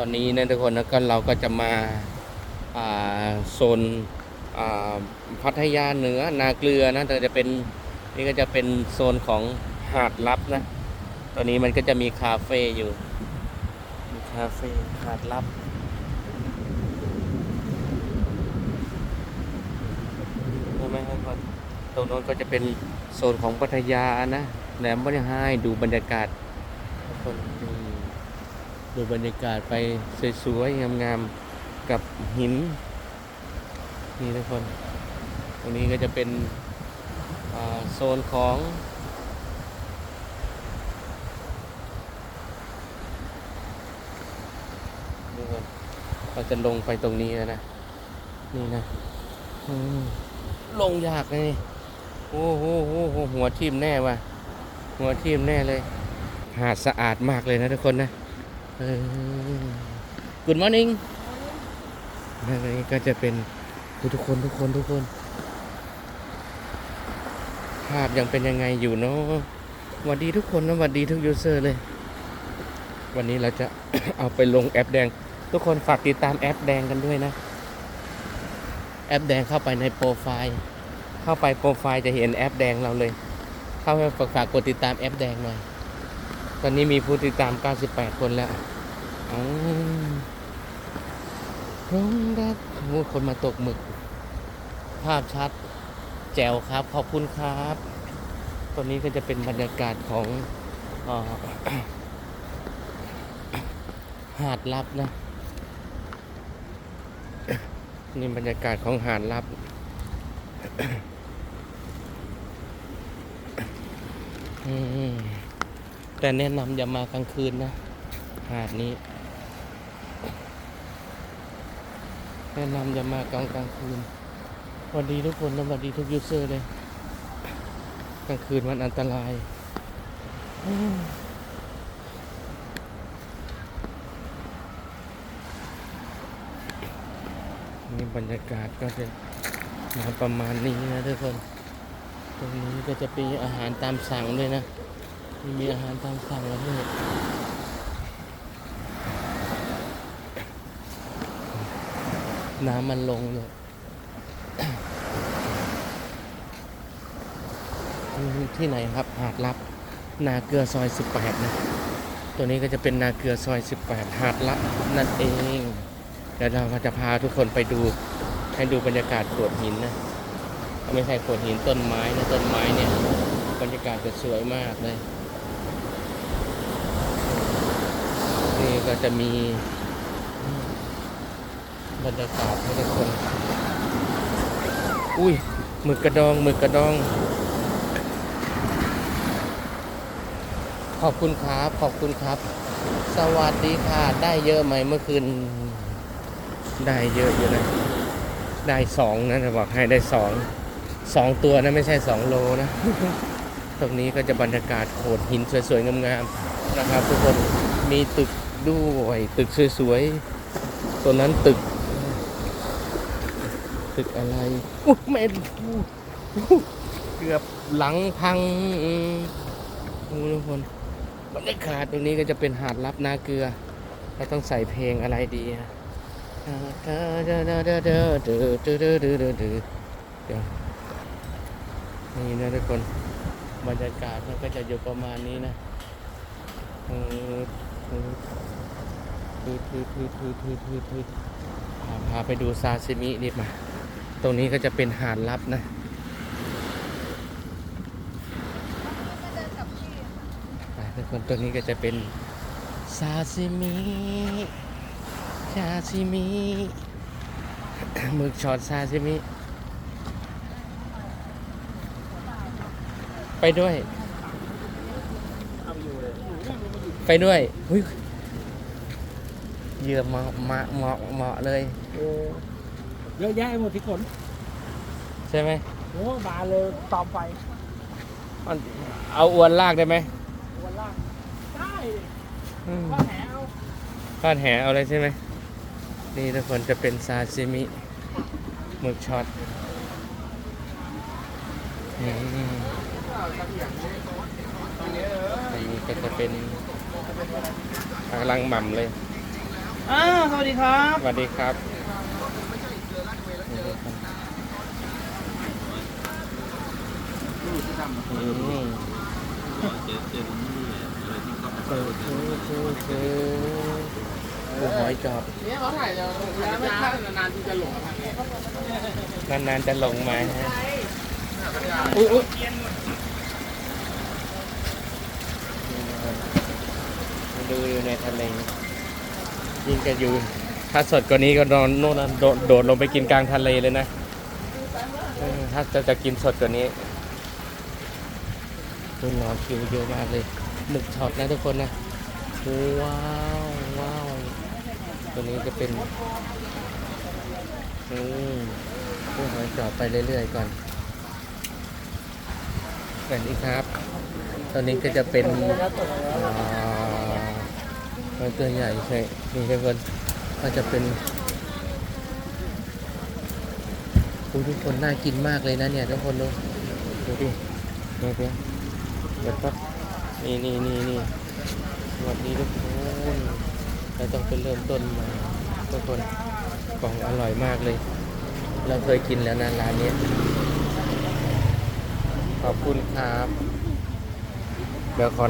ตอนนี้นะทุกคนนะก็เราก็จะมาโซนพัทยาเหนือนาเกลือนะแต่จะเป็นนี่ก็จะเป็นโซนของหาดลับนะตอนนี้มันก็จะมีคาเฟ่อยู่ มีคาเฟ่หาดลับใช่ไหมครับตรงโน้นก็จะเป็นโซนของพัทยานะแหลมบริหายดูบรรยากาศทุกคน ดูบรรยากาศไปสวยๆงามๆกับหิน นี่ทุกคน ตรงนี้ก็จะเป็นโซนของนี่คนเราจะลงไปตรงนี้นะ นี่นะลงยากเลยโอ้โหโอ้โหหัวทิ่มแน่ว่ะ หัวทิ่มแน่เลย หาดสะอาดมากเลยนะทุกคนนะ เออ Good morning นั่นนี่ก็จะเป็นทุกคนทุกคนทุกคน ภาพยังเป็นยังไงอยู่เนาะสวัสดีทุกคนนะสวัสดีทุกยูเซอร์เลย วันนี้เราจะเอาไปลงแอปแดง ทุกคนฝากติดตามแอปแดงกันด้วยนะ แอปแดงเข้าไปในโปรไฟล์ เข้าไปโปรไฟล์จะเห็นแอปแดงเราเลย เข้าไปฝากฝากกดติดตามแอปแดงหน่อย ตอนนี้มีผู้ติดตาม 98 คนแล้วร้องรักโอ้คนมาตกหมึก ภาพชัด แจ๋วครับ ขอบคุณครับ ตอนนี้ก็จะเป็นบรรยากาศของออหาดลับนะ นี่บรรยากาศของหาดลับอืม แต่แนะนำอย่ามากลางคืนนะ หาดนี้ แนะนำอย่ามากลางกลางคืนสวัสดีทุกคนสวัสดีทุกยูเซอร์เลย กลางคืนมันอันตรายนี่บรรยากาศก็จะมาประมาณนี้นะทุกคน ตรงนี้ก็จะมีอาหารตามสั่งด้วยนะ มีมีอาหารตามสั่งแล้วด้วยน้ำมันลงเลยที่ไหนครับ หาดลับ นาเกลือซอย 18 นะ ตัวนี้ก็จะเป็นนาเกลือซอย 18 หาดลับนั่นเอง เดี๋ยวเราจะพาทุกคนไปดู ให้ดูบรรยากาศโขดหินนะ ไม่ใช่โขดหินต้นไม้นะ ต้นไม้เนี่ย บรรยากาศจะสวยมากเลย นี่ก็จะมี บรรยากาศให้ทุกคน อุ้ยหมึกกระดองหมึกกระดอง ขอบคุณครับ ขอบคุณครับ สวัสดีค่ะ ได้เยอะไหมเมื่อคืน ได้เยอะอยู่นะ ได้สองนะจะบอกให้ได้สองสองตัวนะไม่ใช่สองโลนะ ตรงนี้ก็จะบรรยากาศโขดหินสวยๆงามๆนะครับทุกคนมีตึก ด้วยตึกสวยๆตัวนั้นตึก ตึกอะไรอุ๊ยแม่เกือบหลังพังอืมโอ้ทุกคนบรรยากาศตรงนี้ก็จะเป็นหาดลับนาเกลือเราต้องใส่เพลงอะไรดีอะเดี๋ยวนี่นะทุกคน บรรยากาศมันก็จะอยู่ประมาณนี้นะ พืดพืดพืดพืดพืดพืดพืดพาพาไปดูซาซิมิดีมา ตรงนี้ก็จะเป็นหาดลับนะทุกคนตรงนี้ก็จะเป็นซาซิมิซาซิมิหมึกช็อตซาซิมิไปด้วย ไปด้วยหุ้ยเหยื่อเหมาะเหมาะเหมาะเหมาะเลย โอ้เยอะแยะหมดที่ขนใช่ไหมโอ้บานเลยตอมไฟมันเอาอวนลากได้ไหมวันล่างได้อืมว่าแหเอาพาดแหเอาเลยใช่ไหมนี่ทุกคนจะเป็นซาซิมิหมึกช็อตอืมอันนี้ก็จะเป็น กำลังหม่ำเลยอ่าสวัสดีครับสวัสดีครับอืมเออคือคือคือปูหอยจอบเนี่ยเขาถ่ายแล้วไม่พลาดนานๆที่จะหลงทางนี้นานๆจะลงมาฮะอุ้ยอุ้ย ดูอยู่ในทะเลยิ่งจะอยู่ ถ้าสดกว่านี้ก็นอนโน่นนะโดดโดดลงไปกินกลางทะเลเลยนะเออถ้าจะจะกินสดกว่านี้คุณรอคิวเยอะมากเลยหมึกช็อตนะทุกคนนะว้าวว้าวตัวนี้จะเป็นอืมผู้หอยจอบไปเรื่อยๆก่อนสวัสดีครับตัวนี้ก็จะเป็นอ่า หอยตัวใหญ่ใช่นี่ทุกคนก็จะเป็นอุ๊ยทุกคนน่ากินมากเลยนะเนี่ยทุกคนดูดูดิดูดิเดี๋ยวปั๊บนี่นี่นี่นี่สวัสดีทุกคนเราต้องไปเริ่มต้นมาทุกคนกล่องอร่อยมากเลย เราเคยกินแล้วนะร้านนี้ขอบคุณครับเดี๋ยวขอ